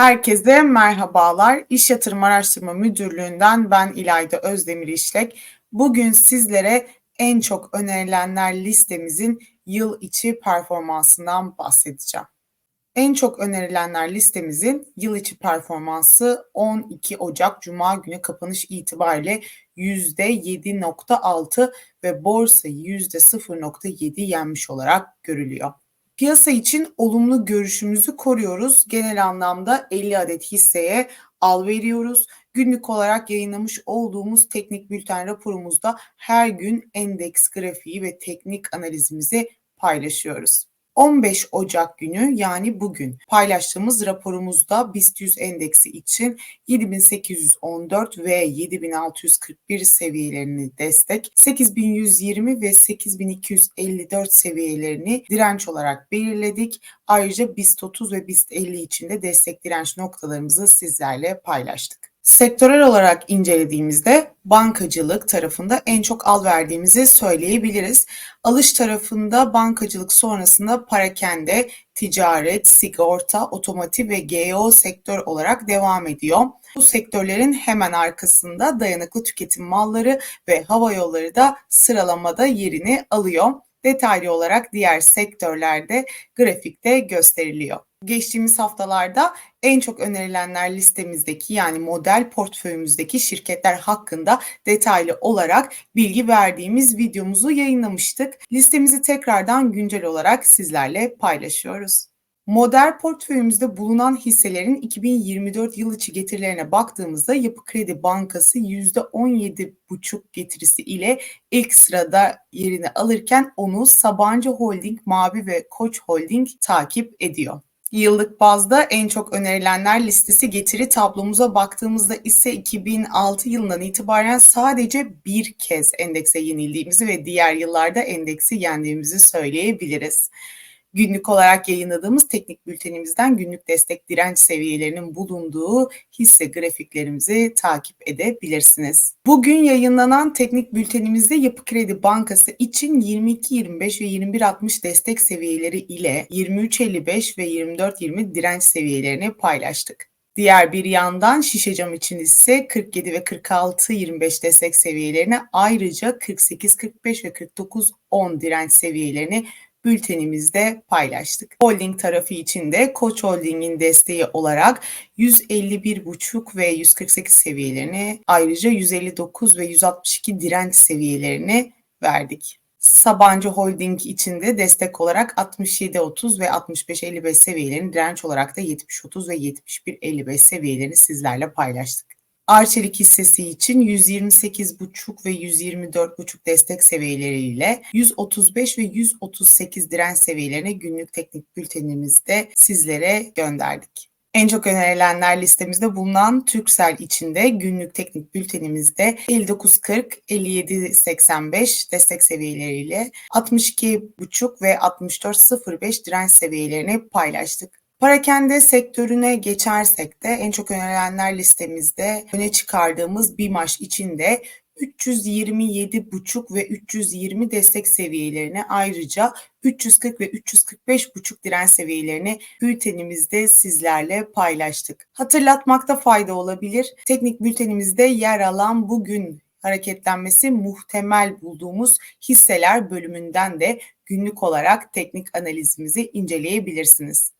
Herkese merhabalar. İş Yatırım Araştırma Müdürlüğü'nden ben İlayda Özdemir İşlek. Bugün sizlere en çok önerilenler listemizin yıl içi performansından bahsedeceğim. En çok önerilenler listemizin yıl içi performansı 12 Ocak Cuma günü kapanış itibariyle %7.6 ve borsayı %0.7 yenmiş olarak görülüyor. Piyasa için olumlu görüşümüzü koruyoruz. Genel anlamda 50 adet hisseye al veriyoruz. Günlük olarak yayınlamış olduğumuz teknik bülten raporumuzda her gün endeks grafiği ve teknik analizimizi paylaşıyoruz. 15 Ocak günü yani bugün paylaştığımız raporumuzda BIST 100 endeksi için 7814 ve 7641 seviyelerini destek, 8120 ve 8254 seviyelerini direnç olarak belirledik. Ayrıca BIST 30 ve BIST 50 için de destek direnç noktalarımızı sizlerle paylaştık. Sektörel olarak incelediğimizde bankacılık tarafında en çok al verdiğimizi söyleyebiliriz. Alış tarafında bankacılık sonrasında parakende, ticaret, sigorta, otomotiv ve GEO sektör olarak devam ediyor. Bu sektörlerin hemen arkasında dayanıklı tüketim malları ve hava yolları da sıralamada yerini alıyor. Detaylı olarak diğer sektörlerde grafikte gösteriliyor. Geçtiğimiz haftalarda en çok önerilenler listemizdeki yani model portföyümüzdeki şirketler hakkında detaylı olarak bilgi verdiğimiz videomuzu yayınlamıştık. Listemizi tekrardan güncel olarak sizlerle paylaşıyoruz. Model portföyümüzde bulunan hisselerin 2024 yıl içi getirilerine baktığımızda Yapı Kredi Bankası %17,5 getirisi ile ilk sırada yerini alırken onu Sabancı Holding, Mavi ve Koç Holding takip ediyor. Yıllık bazda en çok önerilenler listesi getiri tablomuza baktığımızda ise 2006 yılından itibaren sadece bir kez endekse yenildiğimizi ve diğer yıllarda endeksi yendiğimizi söyleyebiliriz. Günlük olarak yayınladığımız teknik bültenimizden günlük destek direnç seviyelerinin bulunduğu hisse grafiklerimizi takip edebilirsiniz. Bugün yayınlanan teknik bültenimizde Yapı Kredi Bankası için 22.25 ve 21.60 destek seviyeleri ile 23.55 ve 24.20 direnç seviyelerini paylaştık. Diğer bir yandan şişe cam için ise 47 ve 46-25 destek seviyelerini ayrıca 48-45 ve 49-10 direnç seviyelerini bültenimizde paylaştık. Holding tarafı için de Koç Holding'in desteği olarak 151,5 ve 148 seviyelerini ayrıca 159 ve 162 direnç seviyelerini verdik. Sabancı Holding için de destek olarak 67.30 ve 65.55 seviyelerini direnç olarak da 70.30 ve 71.55 seviyelerini sizlerle paylaştık. Arçelik hissesi için 128,5 ve 124,5 destek seviyeleriyle 135 ve 138 direnç seviyelerine günlük teknik bültenimizde sizlere gönderdik. En çok önerilenler listemizde bulunan Türksel içinde günlük teknik bültenimizde 59.40, 57.85 destek seviyeleriyle 62.5 ve 64.05 direnç seviyelerini paylaştık. Parakende sektörüne geçersek de en çok önerilenler listemizde öne çıkardığımız BİMAŞ içinde 327,5 ve 320 destek seviyelerini ayrıca 340 ve 345,5 direnç seviyelerini bültenimizde sizlerle paylaştık. Hatırlatmakta fayda olabilir. Teknik bültenimizde yer alan bugün hareketlenmesi muhtemel bulduğumuz hisseler bölümünden de günlük olarak teknik analizimizi inceleyebilirsiniz.